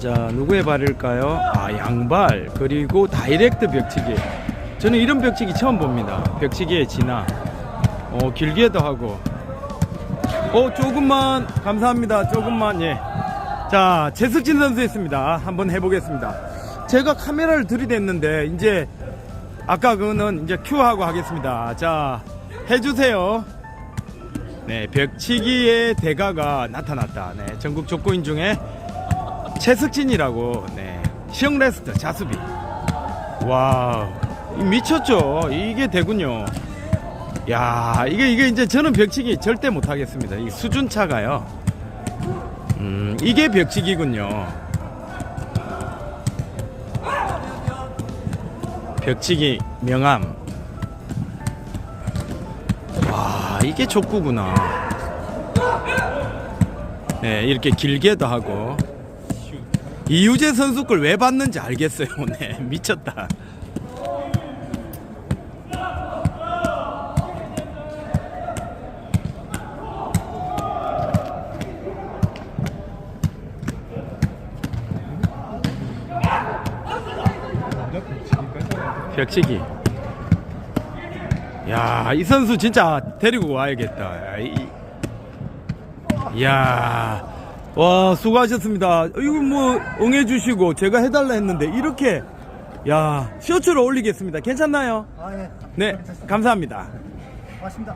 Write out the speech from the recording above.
자, 누구의 발일까요? 아, 양발. 그리고 다이렉트 벽치기. 저는 이런 벽치기 처음 봅니다. 벽치기의 진화. 어, 길게도 하고. 어, 조금만. 감사합니다. 조금만. 예. 자, 제스진 선수 했습니다. 한번 해보겠습니다. 제가 카메라를 들이댔는데, 이제, 아까 그거는 이제 큐하고 하겠습니다. 자, 해주세요. 네, 벽치기의 대가가 나타났다. 네, 전국 족구인 중에 최석진이라고, 네, 시형레스트 자수비. 와, 미쳤죠? 이게 되군요. 야, 이게, 이게 이제 저는 벽치기 절대 못하겠습니다. 이 수준 차가요. 음, 이게 벽치기군요. 벽치기 명함. 와, 이게 족구구나. 네, 이렇게 길게도 하고. 이유재 선수 걸 왜 봤는지 알겠어요. 네, 미쳤다. 벽치기. 야, 이 선수 진짜 데리고 와야겠다. 야, 이- 이야, 와, 수고하셨습니다. 이거 뭐, 응해주시고, 제가 해달라 했는데, 이렇게, 야, 쇼츠를 올리겠습니다. 괜찮나요? 아, 예. 네, 감사합니다. 고맙습니다.